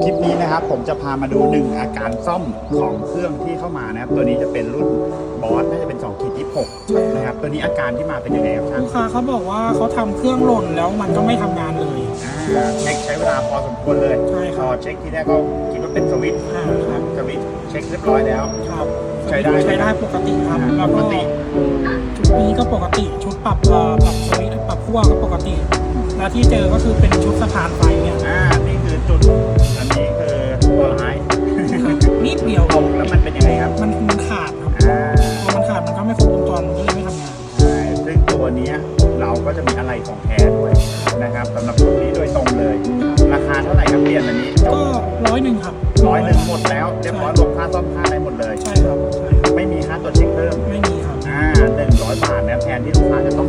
คลิปนี้นะครับผมจะพามาดูหนึ่งอาการซ่อมของเครื่องที่เข้ามานะครับ ตัวนี้จะเป็นรุ่นบอสน่าจะเป็น2ขีด26นะครับ ตัวนี้อาการที่มาเป็นยังไงครับช่างลูกค้าเขาบอกว่าเขาทำเครื่องหล่นแล้วมันก็ไม่ทำงานเลย อ่าเช็คใช้เวลาพอสมควรเลยใช่ครับ พอเช็คที่แรกก็คิดว่าเป็นสวิตช์อ่าครับสวิตช์เช็คเรียบร้อยแล้ว ครับใช้ได้ใช้ได้ปกติครับอ่าแล้วปก็กติชุดนี้ก็ปกติชุดปรับเอ่อปรับสวิตช์ปรับขั้วก็ปกติ แล้วที่เจอก็คือเป็นชุดสถานไฟเนี่ยอ่า มันขาดครับพอมันขาดมันก็ไม่ครบวงจรมันก็เลยไม่ทำงาน ใช่ซึ่งตัวนี้เราก็จะมีอะไรของแท้ด้วยนะครับสำหรับตัวนี้โดยตรงเลย ราคาเท่าไหร่ครับเปลี่ยนอันนี้ก็ร้อยหนึ่งครับร้อยหนึ่งหมดแล้วเรียบร้อยบวกค่าซ่อมค่าอะไรหมดเลย ใช่ครับไม่มีค่าตัวเช็คเพิ่ม ไม่มีครับ อ่าหนึ่งร้อยบาทนะแทนที่ลูกค้าจะต้อง